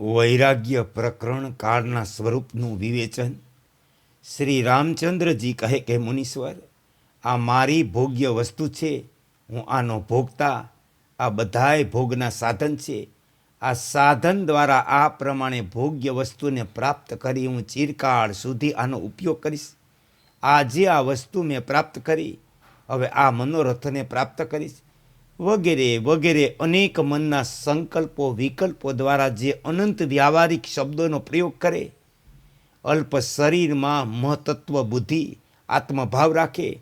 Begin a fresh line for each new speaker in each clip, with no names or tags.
વૈરાગ્ય પ્રકરણ કાળના સ્વરૂપનું વિવેચન. શ્રી રામચંદ્રજી કહે કે, મુનીશ્વર, આ મારી ભોગ્ય વસ્તુ છે. હું આનો ભોગતા, આ બધાય ભોગના સાધન છે. આ સાધન દ્વારા આ પ્રમાણે ભોગ્ય વસ્તુને પ્રાપ્ત કરી હું ચિરકાળ સુધી આનો ઉપયોગ કરીશ. આજે આ વસ્તુ મેં પ્રાપ્ત કરી. હવે આ મનોરથને પ્રાપ્ત કરીશ. વગેરે વગેરે અનેક મનના સંકલ્પો, વિકલ્પો દ્વારા જે અનંત વ્યાવહારિક શબ્દોનો પ્રયોગ કરે. અલ્પ શરીરમાં મહતત્વ બુદ્ધિ, આત્મભાવ રાખે.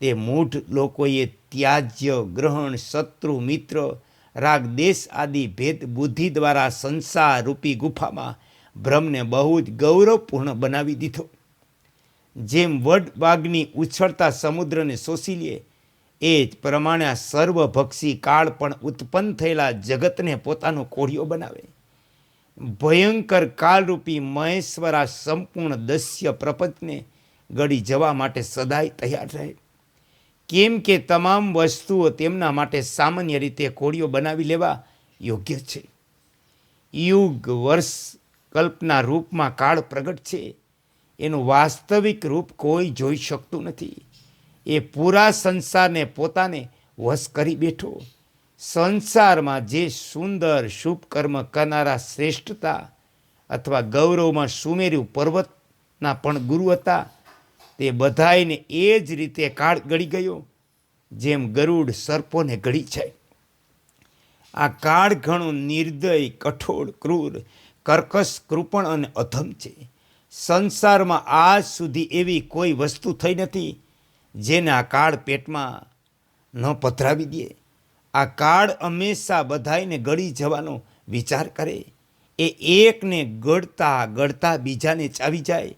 તે મૂઢ લોકોએ ત્યાજ્ય, ગ્રહણ, શત્રુ, મિત્ર, રાગ, દેશ આદિ ભેદ બુદ્ધિ દ્વારા સંસાર રૂપી ગુફામાં ભ્રમને બહુ જ ગૌરવપૂર્ણ બનાવી દીધો. જેમ વડ વાઘની ઉછળતા સમુદ્રને શોષી લે એ જ પ્રમાણે આ સર્વભક્ષી કાળ પણ ઉત્પન્ન થયેલા જગતને પોતાનો કોળિયો બનાવે. ભયંકર કાળરૂપી મહેશ્વરા સંપૂર્ણ દસ્ય પ્રપંચને ગળી જવા માટે સદાય તૈયાર રહે. કેમ કે તમામ વસ્તુઓ તેમના માટે સામાન્ય રીતે કોળીઓ બનાવી લેવા યોગ્ય છે. યુગ, વર્ષ, કલ્પના રૂપમાં કાળ પ્રગટ છે. એનું વાસ્તવિક રૂપ કોઈ જોઈ શકતું નથી. એ પૂરા સંસારને પોતાને વશ કરી બેઠો. સંસારમાં જે સુંદર શુભ કર્મ કરનારા શ્રેષ્ઠતા અથવા ગૌરવમાં સુમેર્યું પર્વતના પણ ગુરુ હતા, તે બધાયને એ જ રીતે કાળ ગળી ગયો, જેમ ગરુડ સર્પોને ગળી જાય. આ કાળ ઘણો નિર્દય કઠોળ ક્રૂર, કર્કશ, કૃપણ અને અધમ છે. સંસારમાં આજ સુધી એવી કોઈ વસ્તુ થઈ નથી જેને આ કાળ પેટમાં ન પધરાવી દે. આ કાળ હંમેશા બધાયને ગળી જવાનો વિચાર કરે. એ એકને ગળતા ગળતા બીજાને ચાવી જાય.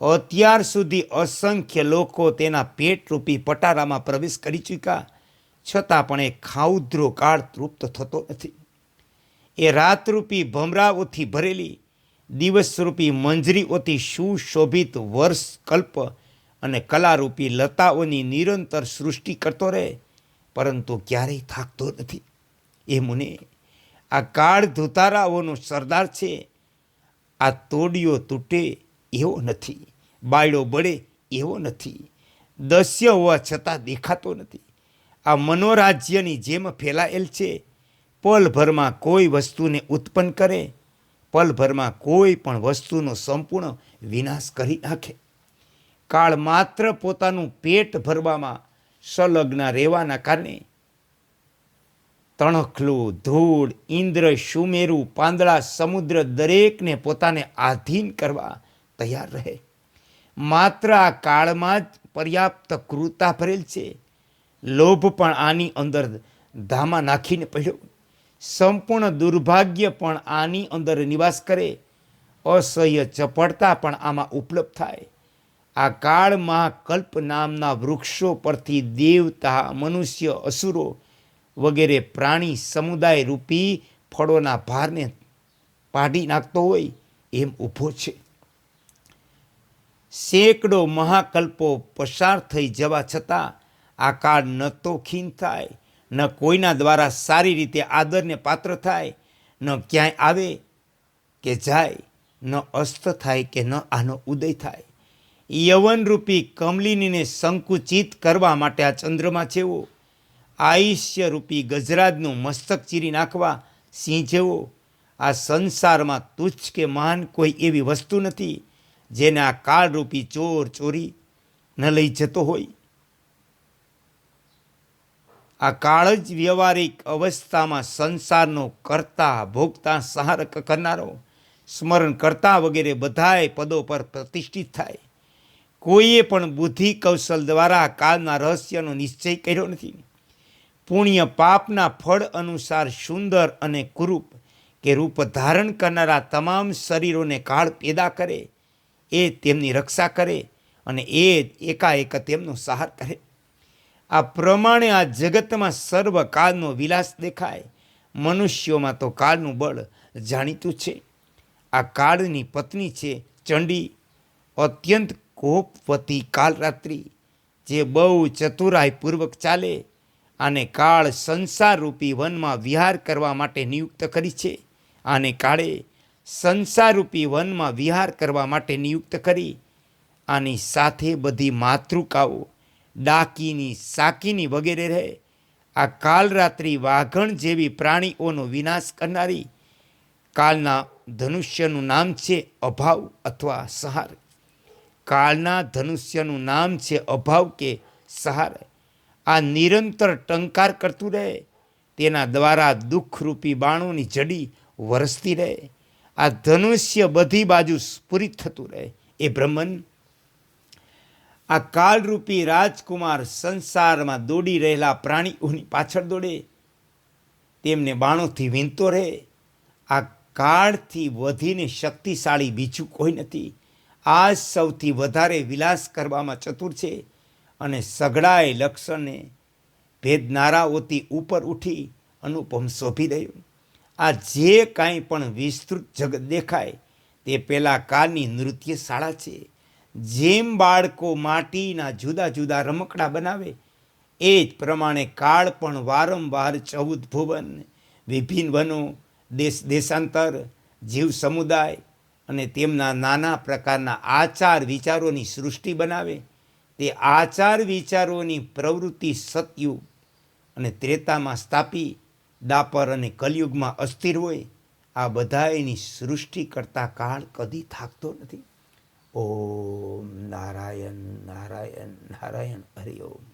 અત્યાર સુધી અસંખ્ય લોકો તેના પેટરૂપી પટારામાં પ્રવેશ કરી ચૂક્યા, છતાં પણ એ ખાઉદ્રો કાળ તૃપ્ત થતો નથી. એ રાતરૂપી ભમરાઓથી ભરેલી, દિવસરૂપી મંજરીઓથી સુશોભિત વર્ષ કલ્પ અને કલારૂપી લતાઓની નિરંતર સૃષ્ટિ કરતો રહે, પરંતુ ક્યારેય થાકતો નથી. એ મુને, આ કાળ ધુતારાઓનો સરદાર છે. આ તોડિયો તૂટે એવો નથી, બાયડો બળે એવો નથી, દસ્ય હોવા છતાં દેખાતો નથી. આ મનોરાજ્યની જેમ ફેલાયેલ છે. પલભરમાં કોઈ વસ્તુને ઉત્પન્ન કરે, પલભરમાં કોઈ પણ વસ્તુનો સંપૂર્ણ વિનાશ કરી નાખે. કાળ માત્ર પોતાનું પેટ ભરવામાં સંલગ્ન રહેવાના કારણે તણખલું, ધૂળ, ઇન્દ્ર, સુમેરુ, પાંદડા, સમુદ્ર દરેકને પોતાને આધીન કરવા તૈયાર રહે. માત્ર આ કાળમાં જ પર્યાપ્ત ક્રૂરતા ભરેલ છે. લોભ પણ આની અંદર ધામા નાખીને પડ્યો. સંપૂર્ણ દુર્ભાગ્ય પણ આની અંદર નિવાસ કરે. અસહ્ય ચપળતા પણ આમાં ઉપલબ્ધ થાય. આ કાળમાં કલ્પ નામના વૃક્ષો પરથી દેવતા, મનુષ્ય, અસુરો વગેરે પ્રાણી સમુદાય રૂપી ફળોના ભારને પાડી નાખતો હોય એમ ઊભો છે. સેંકડો મહાકલ્પો પસાર થઈ જવા છતાં આ કાળ ન તો ખીન થાય, ન કોઈના દ્વારા સારી રીતે આદરને પાત્ર થાય, ન ક્યાંય આવે કે જાય, ન અસ્ત થાય કે ન આનો ઉદય થાય. યવનરૂપી કમલિનીને સંકુચિત કરવા માટે આ ચંદ્રમા જેવો આયુષ્યરૂપી ગજરાજનું મસ્તક ચીરી નાખવા સિંહ જેવો આ સંસારમાં તુચ્છ કે મહાન કોઈ એવી વસ્તુ નથી જેને આ કાળરૂપી ચોર ચોરી ન લઈ જતો હોય. આ કાળ જ વ્યવહારિક અવસ્થામાં સંસારનો કરતા, ભોગતા, સહારક કરનારો, સ્મરણ કરતા વગેરે બધાય પદો પર પ્રતિષ્ઠિત થાય. કોઈએ પણ બુદ્ધિ કૌશલ દ્વારા કાળના રહસ્યનો નિશ્ચય કર્યો નથી. પુણ્ય પાપના ફળ અનુસાર સુંદર અને કુરૂપ, કે રૂપ ધારણ કરનારા તમામ શરીરોને કાળ પેદા કરે, એ તેમની રક્ષા કરે અને એ એકાએક તેમનો સહાર કરે. આ પ્રમાણે આ જગતમાં સર્વ કાળનો વિલાસ દેખાય. મનુષ્યોમાં તો કાળનું બળ જાણીતું છે. આ કાળની પત્ની છે ચંડી, અત્યંત કોપવતી કાલરાત્રિ, જે બહુ ચતુરાઈપૂર્વક ચાલે આને કાળ સંસારરૂપી વનમાં વિહાર કરવા માટે નિયુક્ત કરી છે. આને કાળે સંસારરૂપી વનમાં વિહાર કરવા માટે નિયુક્ત કરી આની સાથે બધી માતૃકાઓ ડાકીની, સાકીની વગેરે રહે. આ કાલરાત્રિ વાઘણ જેવી પ્રાણીઓનો વિનાશ કરનારી કાલના ધનુષ્યનું નામ છે અભાવ અથવા સહાર. કાળના ધનુષ્યનું નામ છે અભાવ કે સહાર. આ નિરંતર ટંકાર કરતું રહે. તેના દ્વારા દુઃખરૂપી બાણોની જડી વરસતી રહે. આ ધનુષ્ય બધી બાજુ સ્ફુરિત થતું રહે. એ બ્રહ્મન. આ કાળરૂપી રાજકુમાર સંસારમાં દોડી રહેલા પ્રાણીઓની પાછળ દોડે. તેમને બાણોથી વીંતો રહે. આ કાળથી વધીને શક્તિશાળી બીજું કોઈ નથી. આ સૌથી વધારે વિલાસ કરવામાં ચતુર છે અને સઘળાએ લક્ષણને ભેદનારાઓથી ઉપર ઉઠી અનુપમ શોભી રહ્યું. આ જે કાંઈ પણ વિસ્તૃત જગત દેખાય તે પેલા કાળની નૃત્ય શાળા છે. જેમ બાળકો માટીના જુદા જુદા રમકડા બનાવે, એ જ પ્રમાણે કાળ પણ વારંવાર ચૌદ ભુવન, વિભિન્ન વનો, દેશ, દેશાંતર, જીવ સમુદાય અને તેમના નાના પ્રકારના આચાર વિચારોની સૃષ્ટિ બનાવે. તે આચાર વિચારોની પ્રવૃત્તિ સતયુગ અને ત્રેતામાં સ્થાપી, દાપર અને કલયુગમાં અસ્થિર હોય. આ બધાયની સૃષ્ટિ કરતા કાળ કદી થાકતો નથી. ઓમ નારાયણ નારાયણ નારાયણ, હરિ ઓમ.